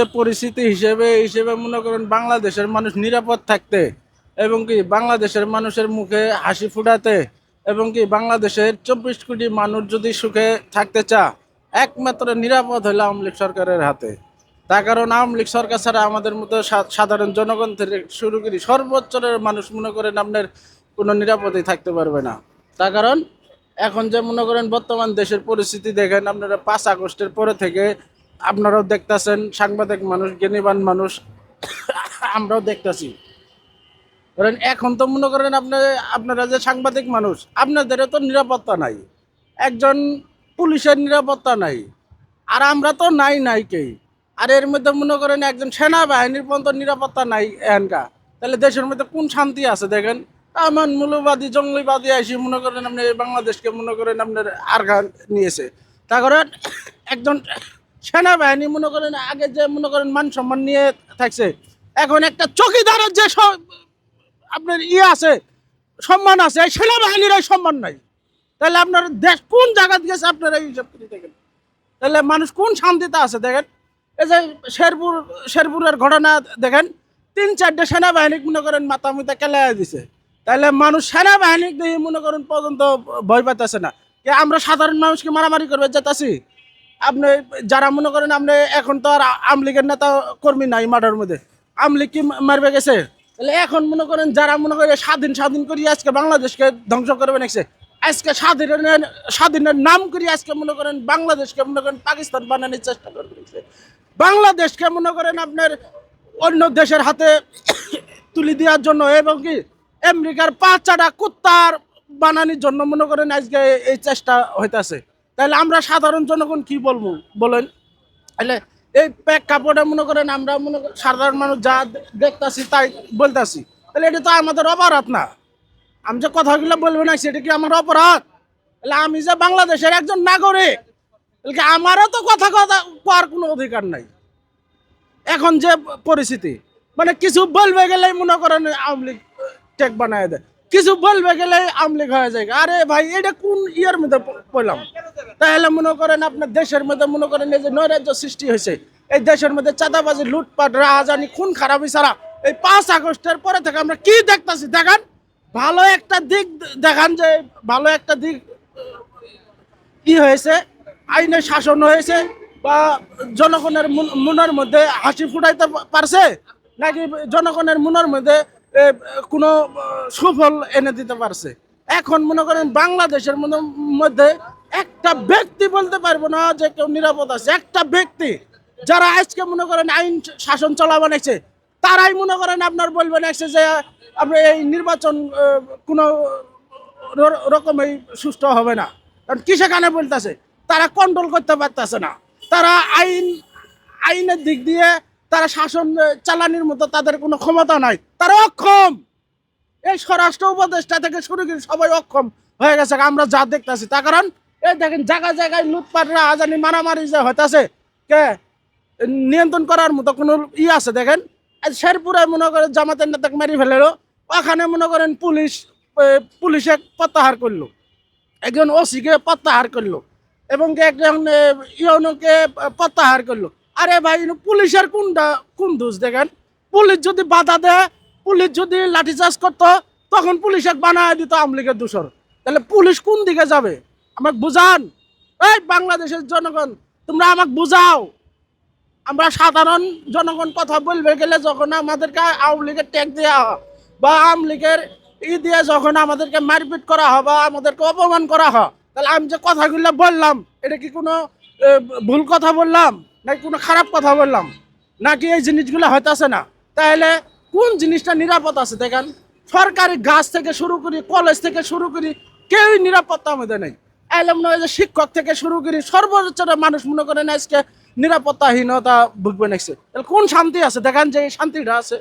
পরিস্থিতি হিসেবে হিসেবে মনে করেন বাংলাদেশের মানুষ নিরাপদ থাকতে এবং কি বাংলাদেশের মানুষের মুখে হাসি ফুটাতে এবং কি বাংলাদেশের চব্বিশ কোটি মানুষ যদি সুখে থাকতে চা, একমাত্র নিরাপদ হলো আওয়ামী লীগ সরকারের হাতে। তার কারণ আওয়ামী লীগ সরকার ছাড়া আমাদের মতো সাধারণ জনগণ থেকে শুরু করি সর্বোচ্চের মানুষ মনে করেন আপনার কোনো নিরাপদেই থাকতে পারবে না। তার কারণ এখন যে মনে করেন বর্তমান দেশের পরিস্থিতি দেখেন, আপনারা পাঁচ আগস্টের পরে থেকে আপনারাও দেখতাছেন, সাংবাদিক মানুষ, জ্ঞানীবান মানুষ, আমরাও দেখতাছি। ধরেন, এখন তো মনে করেন আপনার আপনারা যে সাংবাদিক মানুষ, আপনাদেরও তো নিরাপত্তা নাই। একজন পুলিশের নিরাপত্তা নাই। আর আমরা তো নাই নাই কেই আর এর মধ্যে মনে করেন একজন সেনাবাহিনীর পর্যন্ত নিরাপত্তা নাই এখানকা তাহলে দেশের মধ্যে কোন শান্তি আছে দেখেন? এমন মূল্যবাদী জঙ্গলিবাদী আসি মনে করেন আপনি, বাংলাদেশকে মনে করেন আপনার আরঘা নিয়েছে। তা করেন একজন সেনাবাহিনী মনে করেন আগে যে মনে করেন মান সম্মান নিয়ে থাকছে, এখন একটা চকিদারের যে আপনার ইয়ে আছে, সম্মান আছে, এই সেনাবাহিনীর এই সম্মান নাই। তাহলে আপনার দেশ কোন জায়গা গেছে আপনারা এই হিসাব করে দেখেন। তাহলে মানুষ কোন শান্তিতে আছে দেখেন? এই যে শেরপুর, শেরপুরের ঘটনা দেখেন, তিন চারটে সেনাবাহিনী মনে করেন মাথা মুতা কেলাই দিছে। তাহলে মানুষ সেনাবাহিনী দিয়ে মনে করেন পর্যন্ত ভয় পাইতেছে না। আমরা সাধারণ মানুষকে মারামারি করবে যেতেছি? আপনি, যারা মনে করেন আপনি এখন তো আর আমলিগের নেতা কর্মী নাই মাঠের মধ্যে আমলিগ কি মারবে গেছে? তাহলে এখন মনে করেন যারা মনে করেন স্বাধীন স্বাধীন করি আজকে বাংলাদেশকে ধ্বংস করবে নাকছে আজকে স্বাধীনের স্বাধীনের নাম করি আজকে মনে করেন বাংলাদেশকে মনে করেন পাকিস্তান বানানোর চেষ্টা করবে বাংলাদেশকে মনে করেন আপনার অন্য দেশের হাতে তুলে দেওয়ার জন্য এবং কি আমেরিকার পাঁচ কুত্তার বানানোর জন্য মনে করেন আজকে এই চেষ্টা হইতাছে। তাহলে আমরা সাধারণ জনগণ কি বলব? বলেন। তাহলে এই প্রেক্ষাপটে মনে করেন আমরা মনে সাধারণ মানুষ যা দেখতাছি তাই বলতাছি। তাহলে এটা তো আমাদের অপরাধ না। আমি যে কথাগুলো বলব না, সেটা কি আমার অপরাধ? তাহলে আমি যে বাংলাদেশের একজন নাগরিক, তাহলে আমারও তো কথা কথা কোয়ার কোনো অধিকার নাই? এখন যে পরিস্থিতি মানে কিছু বলবে গেলেই মনে করেন আওয়ামী লীগ টেক বানায় দেয়। কিছু বলবে গেলে আওয়ামী লীগ হয়ে যায়। আরে ভাই, এটা কোন ইয়ের মধ্যে পড়লাম? তাহলে মনে করেন আপনার দেশের মধ্যে মনে করেন এই যে নৈরাজ্য সৃষ্টি হয়েছে, এই দেশের মধ্যে চাঁদাবাজি, লুটপাট, রাহাজানি, খুন, খারাপি ছাড়া এই পাঁচ আগস্টের পরে থেকে আমরা কি দেখতাছি দেখান? ভালো একটা দিক দেখান যে ভালো একটা দিক কি হয়েছে আইনের শাসন হয়েছে বা জনগণের মনের মধ্যে হাসি ফুটাইতে পারছে? নাকি জনগণের মনের মধ্যে কোনো সুফল এনে দিতে পারছে? এখন মনে করেন বাংলাদেশের মধ্যে একটা ব্যক্তি বলতে পারব না যে কেউ নিরাপদ আছে। একটা ব্যক্তি যারা আজকে মনে করেন আইন শাসন চলা বানাইছে তারাই মনে করেন আপনার বলবেন এসে যে আপনি এই নির্বাচন কোনো রকমই সুস্থ হবে না। কারণ কি সেখানে বলতেছে? তারা কন্ট্রোল করতে পারতেছে না। তারা আইন, আইনের দিক দিয়ে তারা শাসন চালানির মতো তাদের কোনো ক্ষমতা নাই। তারা অক্ষম। এই স্বরাষ্ট্র উপদেষ্টা থেকে শুরু করে সবাই অক্ষম হয়ে গেছে। আমরা যা দেখতেছি তার কারণ এই দেখেন জায়গায় জায়গায় লুটপাটরা আজানি মারামারি যে হইতাছে কে? নিয়ন্ত্রণ করার মতো কোনো ই আছে দেখেন? শেরপুরে মনে করেন জামাতের নেতাকে মারি ফেলেলো ওখানে মনে করেন পুলিশ পুলিশে প্রত্যাহার করল। একজন ওসিকে প্রত্যাহার করল এবং একজন এ, ইউনোকে প্রত্যাহার করল। আরে ভাই পুলিশের কোনটা কোন দোষ দেখেন? পুলিশ যদি বাধা দেয় পুলিশ যদি লাঠিচার্জ করতো তখন পুলিশে বানায় দিত আমলিগের দূষর। তাহলে পুলিশ কোন দিকে যাবে? আমাকে বুঝান। এই বাংলাদেশের জনগণ, তোমরা আমাকে বুঝাও। আমরা সাধারণ জনগণ কথা বলবে গেলে যখন আমাদেরকে আওয়ামী লীগের ট্যাগ দেওয়া হয় বা আওয়ামী লীগের ই দিয়ে যখন আমাদেরকে মারপিট করা হয় বা আমাদেরকে অপমান করা হয়, তাহলে আমি যে কথাগুলো বললাম, এটা কি কোনো ভুল কথা বললাম? নাকি কোনো খারাপ কথা বললাম? নাকি এই জিনিসগুলো হইতাছে না? তাহলে কোন জিনিসটা নিরাপদ আছে দেখেন? সরকারি গাছ থেকে শুরু করি, কলেজ থেকে শুরু করি, কেউই নিরাপত্তা আমাদের নেই। যে শিক্ষক থেকে শুরু করি সর্বোচ্চ মানুষ মনে করেন আজকে নিরাপত্তাহীনতা ভুগবে নেছে কোন শান্তি আছে? দেখেন যে শান্তিটা আছে।